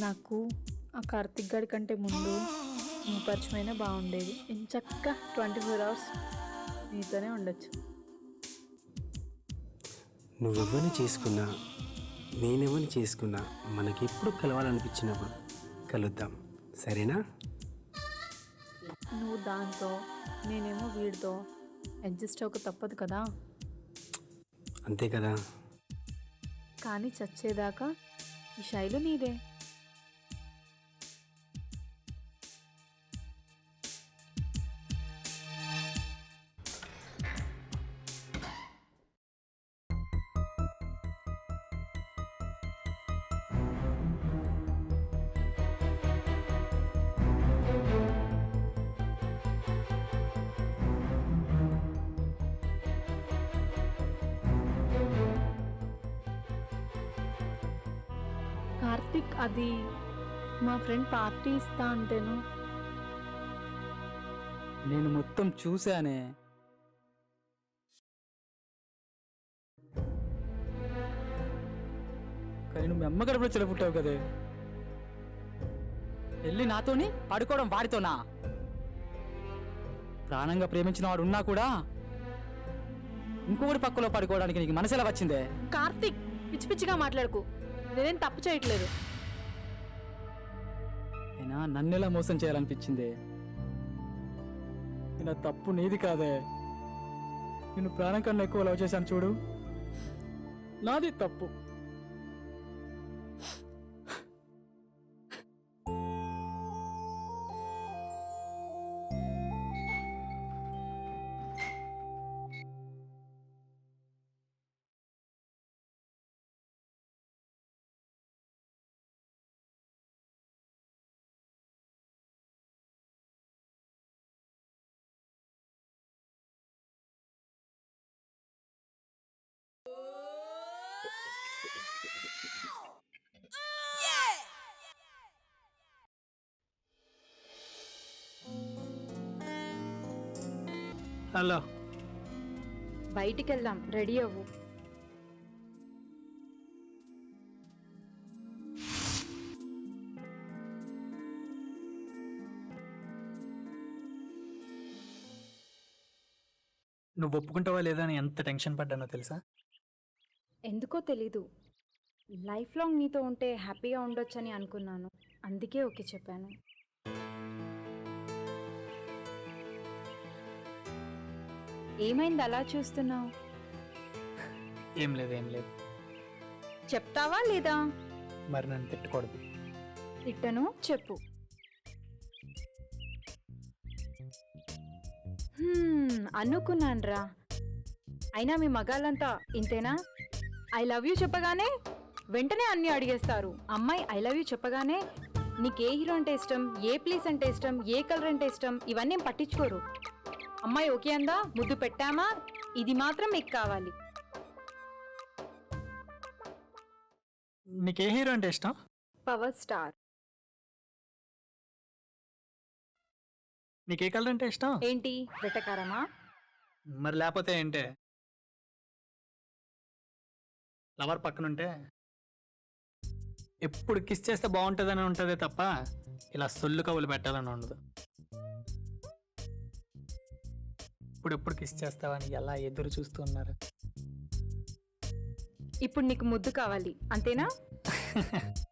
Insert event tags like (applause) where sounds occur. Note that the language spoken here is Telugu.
నాకు ఆ కార్తిక్ గారి కంటే ముందు నీ పరిచయమైన బాగుండేది. ఇంచక్క ట్వంటీ ఫోర్ అవర్స్ నీతోనే ఉండొచ్చు. నువ్వెవరిని చేసుకున్నా నేనెవరిని చేసుకున్నా మనకెప్పుడు కలవాలనిపించినప్పుడు కలుద్దాం. సరేనా? నువ్వు దాంతో నేనేమో వీడితో అడ్జస్ట్ అవ్వక తప్పదు కదా? అంతే కదా? కానీ చచ్చేదాకా ఈ శైలు నీదే. కార్తిక్ అది మా ఫ్రెండ్ పార్టీ ఇస్తా అంటేను. నేను మొత్తం చూశానే. కానీ నువ్వు అమ్మ గడపలో చెలపుట్టావు కదే. వెళ్ళి నాతోని పడుకోవడం వాడితోనా? ప్రాణంగా ప్రేమించిన వాడు ఉన్నా కూడా ఇంకొకటి పక్కలో పడుకోవడానికి నీకు మనసు ఎలా వచ్చిందే. కార్తిక్ పిచ్చి పిచ్చిగా మాట్లాడుకు. నేనేం తప్పు చేయట్లేదు. అయినా నన్నెలా మోసం చేయాలనిపించింది? నా తప్పు నీది కాదే. నేను ప్రాణం కన్నా ఎక్కువ లవ్ చేశాను చూడు. నాది తప్పు. హలో. బయటికి వెళ్దాం రెడీ అవ్వు. నువ్వు ఒప్పుకుంటావా లేదా అని ఎంత టెన్షన్ పడ్డానో తెలుసా? ఎందుకో తెలీదు. లైఫ్ లాంగ్ నీతో ఉంటే హ్యాపీగా ఉండొచ్చని అనుకున్నాను. అందుకే ఓకే చెప్పాను. ఏమైంది అలా చూస్తున్నావు? ఏం లేదు ఏం లేదు. చెప్తావా లేదా? మరి నన్ను తిట్టకూడదు. తిట్టను చెప్పు. అనుకున్నాన్రా. అయినా మీ మగాళ్ళంతా ఇంతేనా? ఐ లవ్ యూ చెప్పగానే వెంటనే అన్ని అడిగేస్తారు. అమ్మాయి ఐ లవ్ యూ చెప్పగానే నీకు ఏ హీరో అంటే ఇష్టం ఏ ప్లేస్ అంటే ఇష్టం ఏ కలర్ అంటే ఇష్టం ఇవన్నీ పట్టించుకోరు. అమ్మాయి ఓకే అందా? ముద్దు పెట్టామా? ఇది మాత్రం మీకు కావాలి. నీకు ఏ హీరో అంటే ఇష్టం? Power star. నీకు ఏ కలర్ అంటే ఇష్టం? ఏంటి? వెటకారమా? మరి లేకపోతే ఏంటే? లవర్ పక్కన ఉంటే ఎప్పుడు కిస్ చేస్తే బాగుంటుందని ఉంటుంది తప్ప ఇలా సొల్లు కవులు పెట్టాలని ఉండదు. ఇప్పుడు ఎప్పుడు కిస్ చేస్తావని ఎలా ఎదురు చూస్తున్నారు ఇప్పుడు నీకు ముద్దు కావాలి. అంతేనా? (laughs)